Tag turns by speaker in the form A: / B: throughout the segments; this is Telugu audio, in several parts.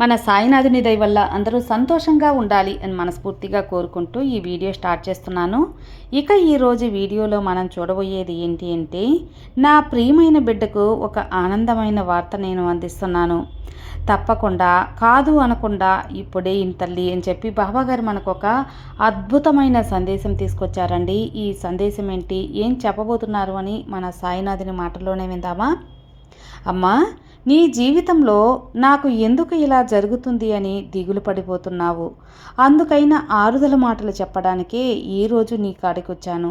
A: మన సాయినాథుని దయ వల్ల అందరూ సంతోషంగా ఉండాలి అని మనస్ఫూర్తిగా కోరుకుంటూ ఈ వీడియో స్టార్ట్ చేస్తున్నాను. ఇక ఈరోజు వీడియోలో మనం చూడబోయేది ఏంటి అంటే నా ప్రియమైన బిడ్డకు ఒక ఆనందమైన వార్త నేను అందిస్తున్నాను. తప్పకుండా కాదు అనకుండా ఇప్పుడే ఇంతల్లి అని చెప్పి బాబాగారు మనకు ఒక అద్భుతమైన సందేశం తీసుకొచ్చారండి. ఈ సందేశం ఏంటి ఏం చెప్పబోతున్నారు అని మన సాయినాథుని మాటలోనే విందామా? అమ్మా నీ జీవితంలో నాకు ఎందుకు ఇలా జరుగుతుంది అని దిగులు పడిపోతున్నావు? అందుకైన ఆరుదల మాటలు చెప్పడానికే ఈరోజు నీ కాడికి వచ్చాను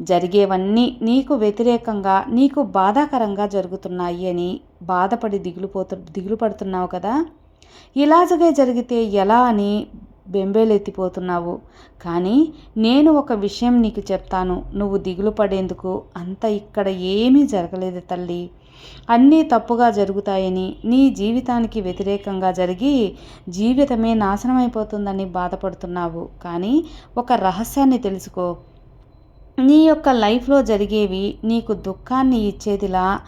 A: జరిగేవన్నీ నీకు వ్యతిరేకంగా నీకు బాధాకరంగా జరుగుతున్నాయి అని బాధపడి దిగులు పోతు దిగులు పడుతున్నావు కదా? ఇలాజగా జరిగితే ఎలా అని బెంబేలెత్తిపోతున్నావు. కానీ నేను ఒక విషయం నీకు చెప్తాను. నువ్వు దిగులు పడేందుకు అంత ఇక్కడ ఏమీ జరగలేదు తల్లి. అన్నీ తప్పుగా జరుగుతాయని నీ జీవితానికి వ్యతిరేకంగా జరిగి జీవితమే నాశనమైపోతుందని బాధపడుతున్నావు. కానీ ఒక రహస్యాన్ని తెలుసుకో. నీ యొక్క లైఫ్లో జరిగేవి నీకు దుఃఖాన్ని ఇచ్చేదిలా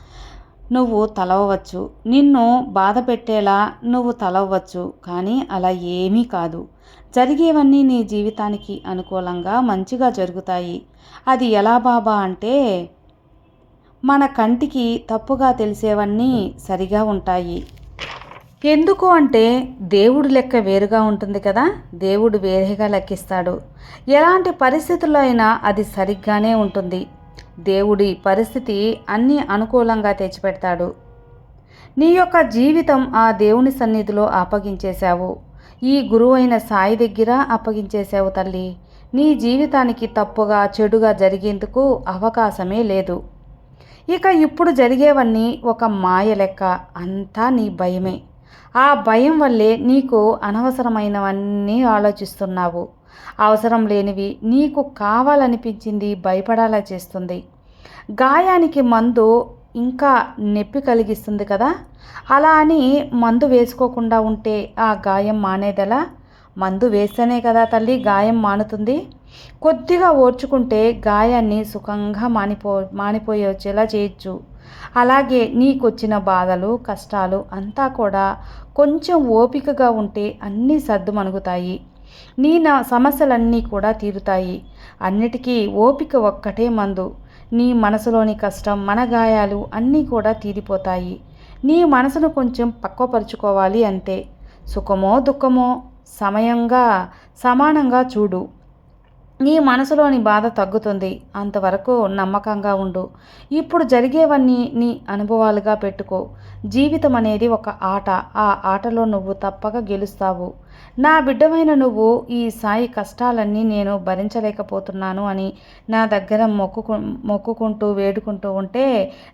A: నువ్వు తలవవచ్చు. నిన్ను బాధ పెట్టేలా నువ్వు తలవచ్చు కానీ అలా ఏమీ కాదు. జరిగేవన్నీ నీ జీవితానికి అనుకూలంగా మంచిగా జరుగుతాయి. అది ఎలా బాబా అంటే మన కంటికి తప్పుగా తెలిసేవన్నీ సరిగా ఉంటాయి. ఎందుకు అంటే దేవుడు లెక్క వేరుగా ఉంటుంది కదా దేవుడు వేరేగా లెక్కిస్తాడు. ఎలాంటి పరిస్థితుల్లో అయినా అది సరిగ్గానే ఉంటుంది. దేవుడి పరిస్థితి అన్నీ అనుకూలంగా తెచ్చిపెడతాడు. నీ యొక్క జీవితం ఆ దేవుని సన్నిధిలో అప్పగించేశావు. ఈ గురువైన సాయి దగ్గర అప్పగించేశావు తల్లి. నీ జీవితానికి తప్పుగా చెడుగా జరిగేందుకు అవకాశమే లేదు. ఇక ఇప్పుడు జరిగేవన్నీ ఒక మాయ లెక్క. అంతా నీ భయమే. ఆ భయం వల్లే నీకు అనవసరమైనవన్నీ ఆలోచిస్తున్నావు. అవసరం లేనివి నీకు కావాలనిపించింది భయపడాలా చేస్తుంది. గాయానికి మందు ఇంకా నొప్పి కలిగిస్తుంది కదా? అలా అని మందు వేసుకోకుండా ఉంటే ఆ గాయం మానేదెలా? మందు వేస్తేనే కదా తల్లి గాయం మానుతుంది? కొద్దిగా ఓర్చుకుంటే గాయాన్ని సుఖంగా మానిపో మానిపోయే వచ్చేలా చేయొచ్చు. అలాగే నీకొచ్చిన బాధలు కష్టాలు అంతా కూడా కొంచెం ఓపికగా ఉంటే అన్నీ సర్దుమణుగుతాయి నీ నా సమస్యలన్నీ కూడా తీరుతాయి. అన్నిటికీ ఓపిక ఒక్కటే మందు. నీ మనసులోని కష్టం మన గాయాలు అన్నీ కూడా తీరిపోతాయి. నీ మనసును కొంచెం పక్వపరుచుకోవాలి అంతే. సుఖమో దుఃఖమో సమయంగా సమానంగా చూడు. నీ మనసులోని బాధ తగ్గుతుంది. అంతవరకు నమ్మకంగా ఉండు. ఇప్పుడు జరిగేవన్నీ నీ అనుభవాలుగా పెట్టుకో. జీవితం అనేది ఒక ఆట. ఆ ఆటలో నువ్వు తప్పక గెలుస్తావు. నా బిడ్డమైన నువ్వు ఈ సాయి కష్టాలన్నీ నేను భరించలేకపోతున్నాను అని నా దగ్గర మొక్కుకు మొక్కుకుంటూ వేడుకుంటూ ఉంటే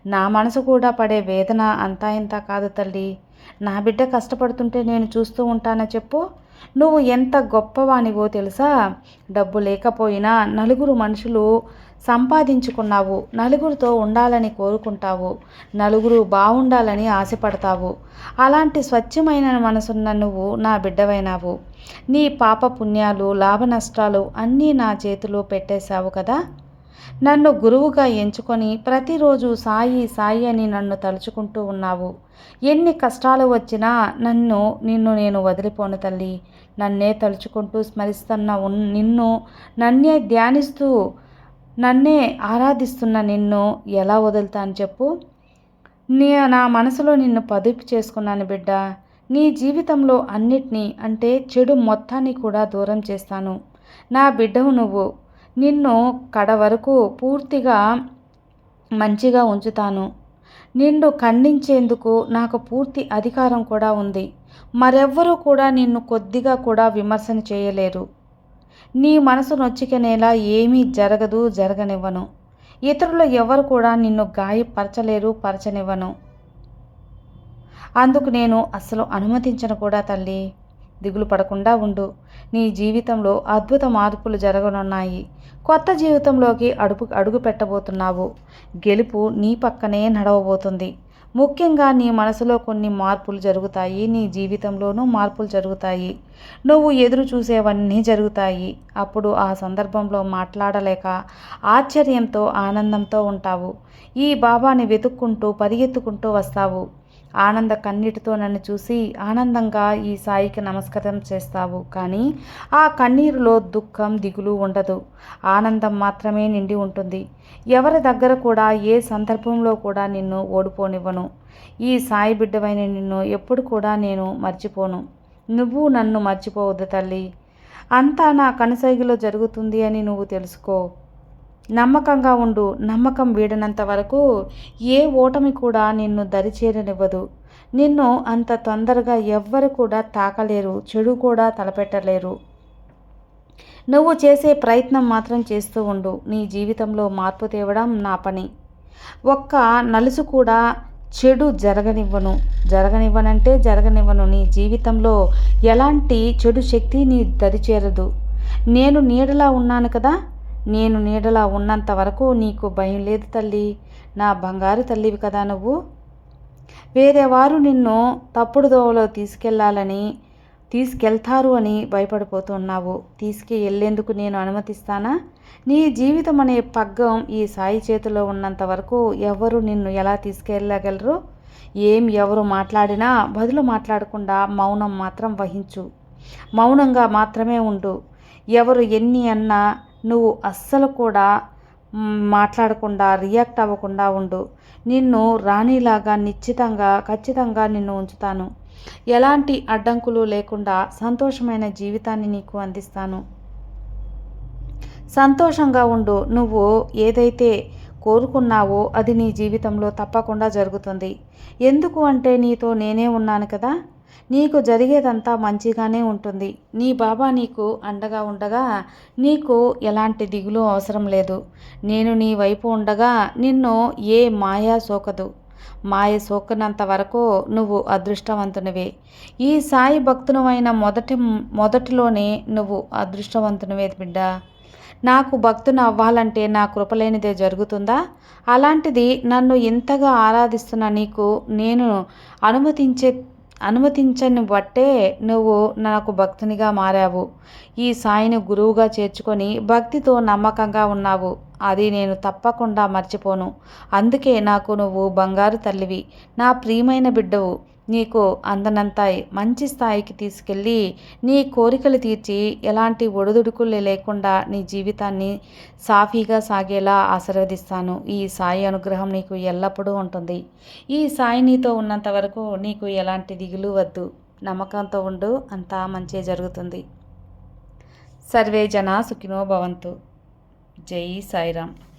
A: నా మనసు కూడా పడే వేదన అంతా ఇంత కాదు తల్లి. నా బిడ్డ కష్టపడుతుంటే నేను చూస్తూ ఉంటానా చెప్పు? నువ్వు ఎంత గొప్పవానివో తెలుసా? డబ్బు లేకపోయినా నలుగురు మనుషులు సంపాదించుకున్నావు నలుగురితో ఉండాలని కోరుకుంటావు నలుగురు బాగుండాలని ఆశపడతావు. అలాంటి స్వచ్ఛమైన మనసున్న నువ్వు నా బిడ్డవైనావు. నీ పాప పుణ్యాలు లాభ నష్టాలు అన్నీ నా చేతిలో పెట్టేశావు కదా? నన్ను గురువుగా ఎంచుకొని ప్రతిరోజు సాయి సాయి అని నన్ను తలుచుకుంటూ ఉన్నావు. ఎన్ని కష్టాలు వచ్చినా నన్ను నిన్ను నేను వదిలిపోను తల్లి. నన్నే తలుచుకుంటూ స్మరిస్తున్న ఉన్- నిన్ను నన్నే ధ్యానిస్తూ నన్నే ఆరాధిస్తున్న నిన్ను ఎలా వదులుతాను చెప్పు? నీ నా మనసులో నిన్ను పదుపు చేసుకున్నాను బిడ్డ. నీ జీవితంలో అన్నిటినీ అంటే చెడు మొత్తాన్ని కూడా దూరం చేస్తాను. నా బిడ్డవు నువ్వు. నిన్ను కడ వరకు పూర్తిగా మంచిగా ఉంచుతాను. నిన్ను ఖండించేందుకు నాకు పూర్తి అధికారం కూడా ఉంది. మరెవ్వరూ కూడా నిన్ను కొద్దిగా కూడా విమర్శన చేయలేరు. నీ మనసు నొచ్చికనేలా ఏమీ జరగదు జరగనివ్వను. ఇతరులు ఎవరు కూడా నిన్ను గాయపరచలేరు పరచనివ్వను. అందుకు నేను అస్సలు అనుమతించను కూడా తల్లి. దిగులు పడకుండా ఉండు. నీ జీవితంలో అద్భుత మార్పులు జరగనున్నాయి. కొత్త జీవితంలోకి అడుగు అడుగు పెట్టబోతున్నావు. గెలుపు నీ పక్కనే నడవబోతుంది. ముఖ్యంగా నీ మనసులో కొన్ని మార్పులు జరుగుతాయి. నీ జీవితంలోనూ మార్పులు జరుగుతాయి. నువ్వు ఎదురు చూసేవన్నీ జరుగుతాయి. అప్పుడు ఆ సందర్భంలో మాట్లాడలేక ఆశ్చర్యంతో ఆనందంతో ఉంటావు. ఈ బాబాని వెతుక్కుంటూ పరిగెత్తుకుంటూ వస్తావు. ఆనంద కన్నీటితో నన్ను చూసి ఆనందంగా ఈ సాయికి నమస్కారం చేస్తావు. కానీ ఆ కన్నీరులో దుఃఖం దిగులు ఉండదు. ఆనందం మాత్రమే నిండి ఉంటుంది. ఎవరి దగ్గర కూడా ఏ సందర్భంలో కూడా నిన్ను ఓడిపోనివ్వను. ఈ సాయి బిడ్డవైన నిన్ను ఎప్పుడు కూడా నేను మర్చిపోను. నువ్వు నన్ను మర్చిపోవద్దు తల్లి. అంతా నా కనుసైగిలో జరుగుతుంది అని నువ్వు తెలుసుకో. నమ్మకంగా ఉండు నమ్మకం వీడనంత వరకు ఏ ఓటమి కూడా నిన్ను దరిచేరనివ్వదు. నిన్ను అంత తొందరగా ఎవ్వరు కూడా తాకలేరు చెడు కూడా తలపెట్టలేరు. నువ్వు చేసే ప్రయత్నం మాత్రం చేస్తూ ఉండు. నీ జీవితంలో మార్పు తేవడం నా పని. ఒక్క నలుసు కూడా చెడు జరగనివ్వను. జరగనివ్వనంటే జరగనివ్వను. నీ జీవితంలో ఎలాంటి చెడు శక్తి నీ దరిచేరదు. నేను నీడలా ఉన్నాను కదా నేను నీడలా ఉన్నంత వరకు నీకు భయం లేదు తల్లి. నా బంగారు తల్లివి కదా నువ్వు. వేరే వారు నిన్ను తప్పుడు దోవలో తీసుకెళ్ళాలని తీసుకెళ్తారు అని భయపడిపోతున్నావు. తీసుకు వెళ్ళేందుకు నేను అనుమతిస్తానా? నీ జీవితం అనే పగ్గం ఈ సాయి చేతిలో ఉన్నంత వరకు ఎవరు నిన్ను ఎలా తీసుకెళ్ళగలరు? ఏం ఎవరు మాట్లాడినా బదులు మాట్లాడకుండా మౌనం మాత్రం వహించు. మౌనంగా మాత్రమే ఉండు. ఎవరు ఎన్ని అన్నా నువ్వు అస్సలు కూడా మాట్లాడకుండా రియాక్ట్ అవ్వకుండా ఉండు. నిన్ను రాణిలాగా నిశ్చితంగా ఖచ్చితంగా నిన్ను ఉంచుతాను. ఎలాంటి అడ్డంకులు లేకుండా సంతోషమైన జీవితాన్ని నీకు అందిస్తాను. సంతోషంగా ఉండు. నువ్వు ఏదైతే కోరుకున్నావో అది నీ జీవితంలో తప్పకుండా జరుగుతుంది. ఎందుకు అంటే నీతో నేనే ఉన్నాను కదా? నీకు జరిగేదంతా మంచిగానే ఉంటుంది. నీ బాబా నీకు అండగా ఉండగా నీకు ఎలాంటి దిగులు అవసరం లేదు. నేను నీ వైపు ఉండగా నిన్ను ఏ మాయా సోకదు. మాయ సోకనంత వరకు నువ్వు అదృష్టవంతునివే. ఈ సాయి భక్తునమైన మొదటి మొదటిలోనే నువ్వు అదృష్టవంతునివే బిడ్డ. నాకు భక్తుని అవ్వాలంటే నా కృపలేనిదే జరుగుతుందా? అలాంటిది నన్ను ఇంతగా ఆరాధిస్తున్న నీకు నేను అనుమతించే అనుమతించని బట్టే నువ్వు నాకు భక్తునిగా మారావు. ఈ సాయిని గురువుగా చేర్చుకొని భక్తితో నమ్మకంగా ఉన్నావు. అది నేను తప్పకుండా మర్చిపోను. అందుకే నాకు నువ్వు బంగారు తల్లివి. నా ప్రియమైన బిడ్డవు. నీకు అందనంత మంచి స్థాయికి తీసుకెళ్ళి నీ కోరికలు తీర్చి ఎలాంటి ఒడిదుడుకులు లేకుండా నీ జీవితాన్ని సాఫీగా సాగేలా ఆశీర్వదిస్తాను. ఈ సాయి అనుగ్రహం నీకు ఎల్లప్పుడూ ఉంటుంది. ఈ సాయి నీతో ఉన్నంత వరకు నీకు ఎలాంటి దిగులు వద్దు. నమ్మకంతో ఉండు. అంతా మంచి జరుగుతుంది. సర్వే జనా సుఖినో భవంతు. జై సాయిరామ్.